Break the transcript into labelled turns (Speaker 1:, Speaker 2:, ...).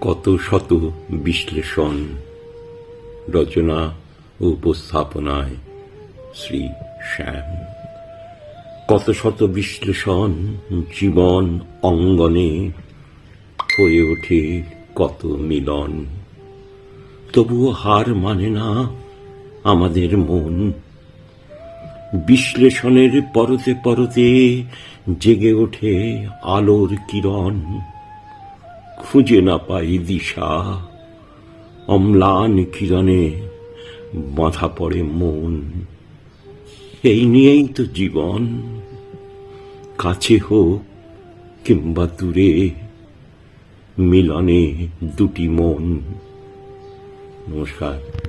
Speaker 1: কত শত বিশ্লেষণ রচনা উপস্থাপনায় শ্রী শ্যাম। কত শত বিশ্লেষণ জীবন অঙ্গনে হয়ে ওঠে কত মিলন। তবুও হার মানে না আমাদের মন। বিশ্লেষণের পরতে পরতে জেগে ওঠে আলোর কিরণ। খুঁজে না পাই দিশা। অম্লান কিরণে বাঁধা পড়ে মন। এই নিয়েই তো জীবন। কাছে হোক কিংবা দূরে, মিলনে দুটি মন। নমস্কার।